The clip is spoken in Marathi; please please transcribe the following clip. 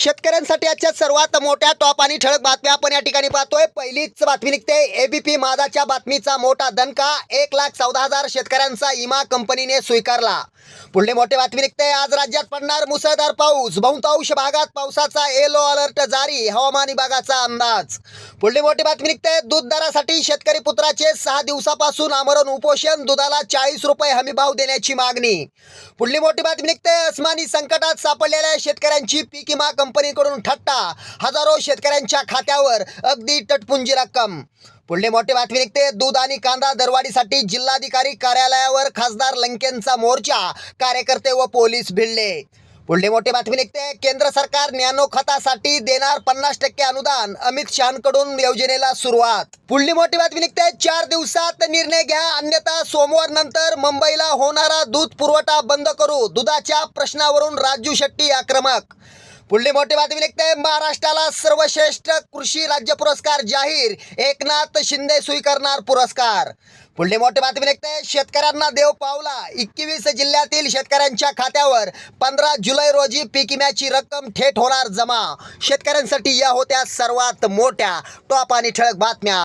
शेतकऱ्यांसाठी आजच्या सर्वात मोठ्या टॉप आणि ठळक बातम्या आपण या ठिकाणी पाहतोय. पहिलीच बातमी निघते. एबीपी माझाच्या बातमीचा मोठा दणका. एक लाख चौदा हजार शेतकऱ्यांचा इमा कंपनीने स्वीकारला. पुढली मोठी बातमी निघते. आज राज्यात पडणार मुसळधार पाऊस. बहुतांश भागात पावसाचा येलो अलर्ट जारी. हवामान विभागाचा अंदाज. पुढली मोठी बातमी निघते. दूध दरासाठी शेतकरी पुत्राचे सहा दिवसापासून आमरण उपोषण. दुधाला चाळीस रुपये हमीभाव देण्याची मागणी. पुढली मोठी बातमी निघते. अस्मानी संकटात सापडलेल्या शेतकऱ्यांची पीक विमा कंपनीकडून ठट्टा. हजारो शेतकऱ्यांच्या खात्यावर अगदी तटपुंजी रक्कम. पुढली मोठे बातमी निघते. दूध आणि कांदा दरवाढीसाठी जिल्हाधिकारी कार्यालयावर खासदार लंकेंचा मोर्चा कार्यकर्ते व पोलीस भिडले. पुढली मोठे बातमी निघते. केंद्र सरकार नॅनो खतासाठी देणार पन्नास टक्के अनुदान अमित शहाकडून योजनेला सुरुवात. पुढली मोठी बातमी निघते. चार दिवसात निर्णय घ्या अन्यथा सोमवार नंतर मुंबईला होणारा दूध पुरवठा बंद करू दुधाच्या प्रश्नावरून राजू शेट्टी आक्रमक पुढली मोठी बातमी निघते. महाराष्ट्राला सर्वश्रेष्ठ कृषी राज्य पुरस्कार जाहीर. एकनाथ शिंदे स्वीकारणार पुरस्कार. पुढली मोठी बातमी निघते. शेतकऱ्यांना देव पावला. एकवीस जिल्ह्यातील शेतकऱ्यांच्या खात्यावर पंधरा जुलै रोजी पीक विम्याची रक्कम थेट होणार जमा. शेतकऱ्यांसाठी या होत्या सर्वात मोठ्या. टॉप आणि ठळक बातम्या.